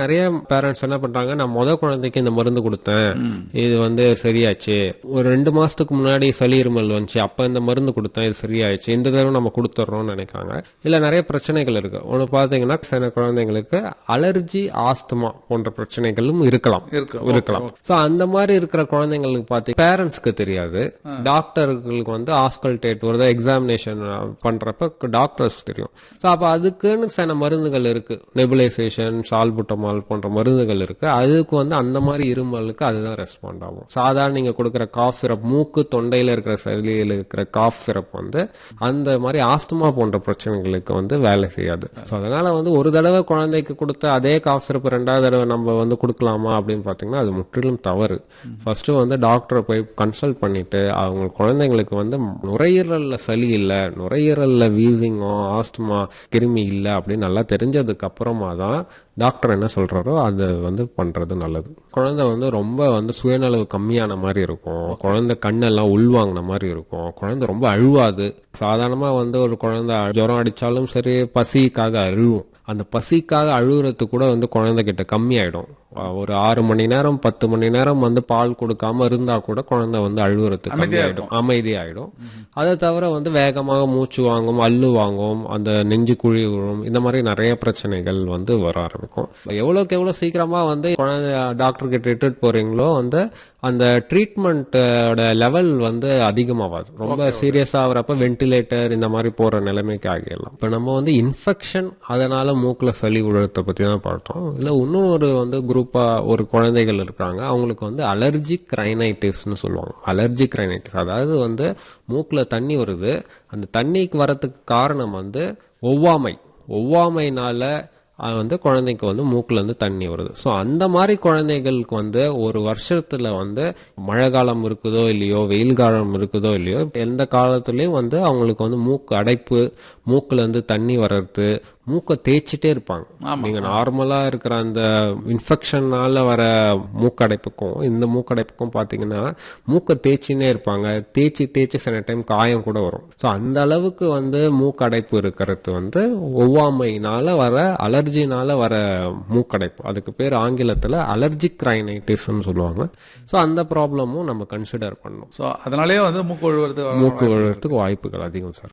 நிறைய பேரண்ட்ஸ் என்ன பண்றாங்க நான் முத குழந்தைக்கு இந்த மருந்து கொடுத்தேன். இது வந்து சரியாச்சு. ஒரு ரெண்டு மாசத்துக்கு முன்னாடி சளி இருமல் வந்துச்சு. அப்ப இந்த மருந்து கொடுத்தேன் இது சரியாயிடுச்சு. இந்த தடவை நம்ம கொடுத்துட்றோம்னு நினைக்கிறாங்க. இல்ல நிறைய பிரச்சனைகள் இருக்கு. ஒண்ணு பாத்தீங்கன்னா சில குழந்தைங்களுக்கு அலர்ஜி ஆஸ்துமா போன்ற பிரச்சனைகளும் இருக்கலாம். இருக்கலாம். சோ அந்த மாதிரி இருக்கிற குழந்தைங்களுக்கு பாத்தீங்க பேரண்ட்ஸ்க்கு தெரியாது. டாக்டர்களுக்கு வந்து ஆஸ்கல்டேட் ஒரு எக்ஸாமினேஷன் பண்றப்ப டாக்டர்ஸ் தெரியும். சோ அப்ப அதுக்குன்னு சில மருந்துகள் இருக்கு. நெபுலைசேஷன் பேராசிட்டமால் போன்ற மருந்துகள் இருக்கு. அதுக்கு வந்து அந்த மாதிரி இருமலுக்கு அதுதான் ரெஸ்பாண்ட் ஆகும். சாதாரண நீங்க கொடுக்குற காஃப் சிரப் மூக்கு தொண்டையில இருக்கிற சளியில் இருக்கிற காஃப் சிரப் வந்து அந்த மாதிரி ஆஸ்துமா போன்ற பிரச்சனைகளுக்கு வந்து வேலை செய்யாது. ஸோ அதனால வந்து ஒரு தடவை குழந்தைக்கு கொடுத்த அதே காஃப் சிரப் ரெண்டாவது தடவை நம்ம வந்து கொடுக்கலாமா அப்படின்னு பார்த்தீங்கன்னா அது முற்றிலும் தவறு. ஃபர்ஸ்ட் வந்து டாக்டரை போய் கன்சல்ட் பண்ணிட்டு அவங்க குழந்தைங்களுக்கு வந்து நுரையீரல்ல சளி இல்லை நுரையீரல்ல வீசிங்கோ ஆஸ்துமா கிருமி இல்லை அப்படின்னு நல்லா தெரிஞ்சதுக்கு அப்புறமா தான் டாக்டர் என்ன சொல்கிறாரோ அதை வந்து பண்ணுறது நல்லது. குழந்தை வந்து ரொம்ப வந்து சுயநலவு கம்மியான மாதிரி இருக்கும். குழந்தை கண்ணெல்லாம் உள்வாங்கின மாதிரி இருக்கும். குழந்தை ரொம்ப அழுவாது. சாதாரணமாக வந்து ஒரு குழந்தை ஜுரம் அடித்தாலும் சரி பசிக்காக அழுவும். அந்த பசிக்காக அழுகுறது கூட வந்து குழந்தைகிட்ட கம்மியாயிடும். ஒரு ஆறு மணி நேரம் பத்து மணி நேரம் வந்து பால் கொடுக்காம இருந்தா கூட குழந்தை வந்து அழுகுறது கம்மியாயிடும். அமைதியாயிடும். அதை தவிர வந்து வேகமாக மூச்சு வாங்கும் அள்ளு வாங்கும் அந்த நெஞ்சு குழி விழும் இந்த மாதிரி நிறைய பிரச்சனைகள் வந்து வர ஆரம்பிக்கும். எவ்வளவுக்கு எவ்வளவு சீக்கிரமா வந்து குழந்தை டாக்டர் கிட்ட இட்டுட்டு போறீங்களோ வந்து அந்த ட்ரீட்மெண்ட்டோட லெவல் வந்து அதிகமாகாது. ரொம்ப சீரியஸ் ஆகுறப்ப வென்டிலேட்டர் இந்த மாதிரி போற நிலைமைக்கு ஆகிடலாம். இப்ப நம்ம வந்து இன்ஃபெக்ஷன் அதனால மூக்குல சளி விழுறத பத்தி தான் பார்த்தோம். இல்ல இன்னும் ஒரு வந்து குரூப்பாக ஒரு குழந்தைகள் இருக்கிறாங்க அவங்களுக்கு வந்து அலர்ஜிக் ரைனைட்டிஸ்னு சொல்லுவாங்க. அலர்ஜிக் ரைனைட்டிஸ் அதாவது வந்து மூக்கில் தண்ணி வருது. அந்த தண்ணிக்கு வரத்துக்கு காரணம் வந்து ஒவ்வாமை. ஒவ்வாமைனால அது வந்து குழந்தைக்கு வந்து மூக்குலேருந்து தண்ணி வருது. ஸோ அந்த மாதிரி குழந்தைகளுக்கு வந்து ஒரு வருஷத்தில் வந்து மழை காலம் இருக்குதோ இல்லையோ வெயில் காலம் இருக்குதோ இல்லையோ எந்த காலத்துலேயும் வந்து அவங்களுக்கு வந்து மூக்கு அடைப்பு மூக்குலேருந்து தண்ணி வர்றது மூக்கை தேய்ச்சிட்டே இருப்பாங்க. நீங்க நார்மலா இருக்கிற அந்த இன்ஃபெக்ஷனால வர மூக்கடைப்புக்கும் இந்த மூக்கடைப்புக்கும் பாத்தீங்கன்னா மூக்கை தேய்ச்சினே இருப்பாங்க. தேய்ச்சி தேய்ச்சி சில டைம் காயம் கூட வரும். ஸோ அந்த அளவுக்கு வந்து மூக்கடைப்பு இருக்கிறது வந்து ஒவ்வாமையினால வர அலர்ஜினால வர மூக்கடைப்பு. அதுக்கு பேர் ஆங்கிலத்துல அலர்ஜிக் ரைனைட்டிஸ்னு சொல்லுவாங்க. ஸோ அந்த ப்ராப்ளமும் நம்ம கன்சிடர் பண்ணணும். ஸோ அதனாலேயே வந்து மூக்கு ஒழுவுறது மூக்கு விழுறதுக்கு வாய்ப்புகள் அதிகம் சார்